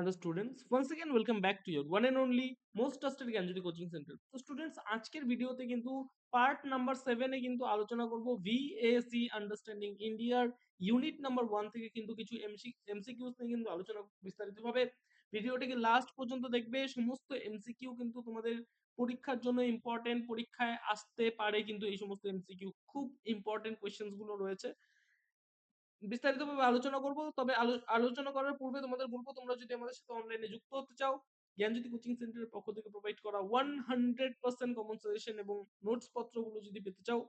Hello students, once again welcome back to your one and only most trusted Gyanjyoti coaching centre তো students আজকের ভিডিওতে কিন্তু part number সেভেনে কিন্তু আলোচনা করব ভিএসি আন্ডারস্ট্যান্ডিং ইন্ডিয়ার ইউনিট নাম্বার ওয়ান থেকে কিন্তু কিছু এমসি এমসিকিউস নিয়ে কিন্তু আলোচনা বিস্তারিতভাবে। ভিডিওটিকে লাস্ট পর্যন্ত দেখবে সমস্ত এমসিকিউ কিন্তু তোমাদের পরীক্ষার জন্য ইম্পর্টেন্ট পরীক্ষায় আসতে পারে কিন্তু এই সমস্ত এমসিকিউ খুব ইম্পর্টেন্ট কোয়েশ্চেন্সগুলো রয়েছে। বিস্তারিতভাবে আলোচনা করব। তবে আলোচনা করার পূর্বে তোমাদের বলব, তোমরা যদি আমাদের সাথে অনলাইনে যুক্ত হতে চাও জ্ঞানজ্যোতি কোচিং সেন্টারের পক্ষ থেকে প্রোভাইড করা ওয়ান হান্ড্রেড পার্সেন্ট কমন এবং নোটস পত্রগুলো যদি পেতে চাও,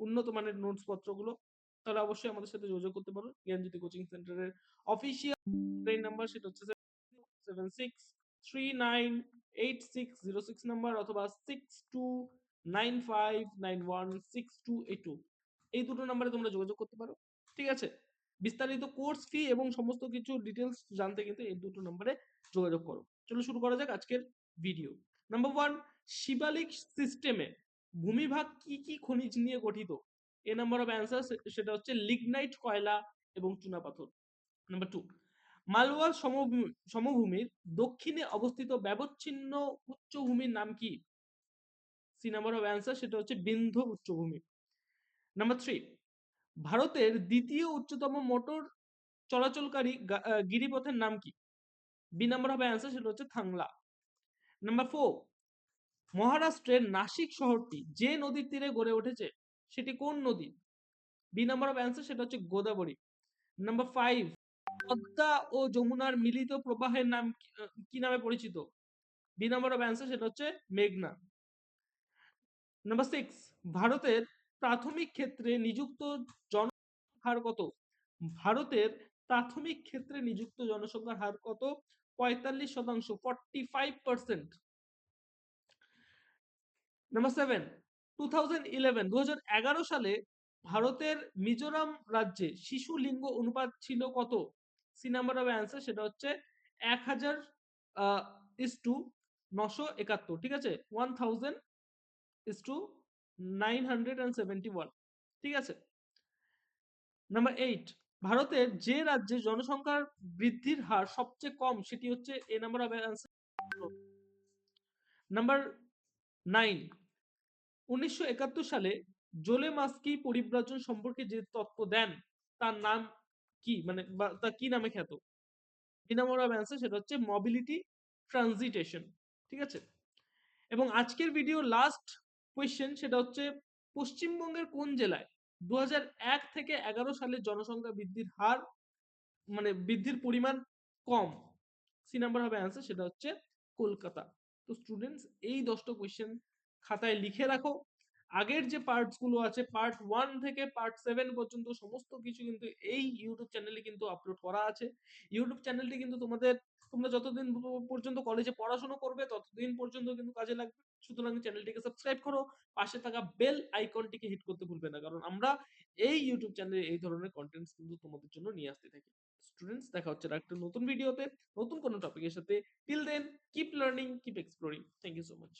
উন্নত মানের নোটস পত্রগুলো, তাহলে অবশ্যই আমাদের সাথে যোগাযোগ করতে পারো। জ্ঞানজ্যোতি কোচিং সেন্টারের অফিসিয়াল নাম্বার সেটা হচ্ছে seven six three nine eight six zero six number অথবা six two nine five nine one six two eight two এই দুটো নাম্বারে তোমরা যোগাযোগ করতে পারো। ঠিক আছে? বিস্তারিত কোর্স ফি এবং সমস্ত কিছু ডিটেলস জানতে কিন্তু এই দুটো নম্বরে যোগাযোগ করো। চলো শুরু করা যাক আজকের ভিডিও নাম্বার ওয়ান শিবালিক সিস্টেমে ভূমিভাগ কি কি খনিজ নিয়ে গঠিত? এ নাম্বার অফ অ্যান্সার সেটা হচ্ছে লিগনাইট কয়লা এবং চুনাপাথর নাম্বার টু মালওয়া সমভূমি সমভূমির দক্ষিণে অবস্থিত ব্যবচ্ছিন্ন উচ্চভূমির নাম কি? সি নাম্বার অফ অ্যান্সার সেটা হচ্ছে বিন্ধ উচ্চভূমি। নাম্বার থ্রি ভারতের দ্বিতীয় উচ্চতম মোটর চলাচলকারী গিরিপথের নাম কি? বি নাম্বার হবে অ্যান্সার সেটা হচ্ছে থাংলা। নাম্বার ফোর মহারাষ্ট্রের নাসিক শহরটি যে নদীর তীরে গড়ে উঠেছে, সেটি কোন নদী? বি নাম্বার অফ অ্যান্সার সেটা হচ্ছে গোদাবরী। নাম্বার ফাইভ পদ্মা ও যমুনার মিলিত প্রবাহের নাম কি নামে পরিচিত? বি নাম্বার অফ অ্যান্সার সেটা হচ্ছে মেঘনা। নাম্বার সিক্স ভারতের প্রাথমিক ক্ষেত্রে নিযুক্ত জনসংখ্যার কত? ভারতের প্রাথমিক ক্ষেত্রে নিযুক্ত জনসংখ্যার হার কত? পঁয়তাল্লিশ শতাংশ forty five percent number seven two thousand eleven দু এগারো সালে ভারতের মিজোরাম রাজ্যে শিশু লিঙ্গ অনুপাত ছিল কত? সি নাম্বার অফ অ্যান্সার সেটা হচ্ছে এক হাজার ইস টু নশো একাত্তর, ঠিক আছে? ওয়ান থাউজেন্ড ইস টু ঠিক আছে? নাম্বার এইট ভারতের যে রাজ্যে জনসংখ্যার বৃদ্ধির হার সবচেয়ে কম, সেটি হচ্ছে এ নাম্বার নাম্বার নাইন উনিশশো সালে জোলে মাস্কি পরিব্রাজন সম্পর্কে যে তত্ত্ব দেন, তার নাম কি? মানে তা কি নামে খ্যাত? নাম্বার সেটা হচ্ছে মবিলিটি ট্রানজিটেশন ঠিক আছে? এবং আজকের ভিডিও লাস্ট কোয়েশ্চেন সেটা হচ্ছে, পশ্চিমবঙ্গের কোন জেলায় দু হাজার এক থেকে এগারো সালের জনসংখ্যা বৃদ্ধির হার মানে বৃদ্ধির পরিমাণ কম? সি নাম্বার হবে অ্যান্সার সেটা হচ্ছে কলকাতা। তো স্টুডেন্টস এই দশটা কোয়েশ্চেন খাতায় লিখে রাখো। আগের যে পার্টসগুলো আছে পার্ট ওয়ান থেকে পার্ট সেভেন পর্যন্ত সমস্ত কিছু কিন্তু এই ইউটিউব চ্যানেলে কিন্তু আপলোড করা আছে। ইউটিউব চ্যানেলটি কিন্তু তোমাদের, তোমরা যতদিন পর্যন্ত কলেজে পড়াশোনা করবে, ততদিন পর্যন্ত কিন্তু কাজে লাগবে। সুতরাং চ্যানেলটিকে সাবস্ক্রাইব করো, পাশে থাকা বেল আইকনটিকে হিট করতে ভুলবে না, কারণ আমরা এই ইউটিউব চ্যানেলে এই ধরনের কন্টেন্টস কিন্তু তোমাদের জন্য নিয়ে আসতে থাকি। স্টুডেন্টস দেখা হচ্ছে একটা নতুন ভিডিওতে নতুন কোনো টপিকের সাথে। Till then keep learning keep exploring thank you so much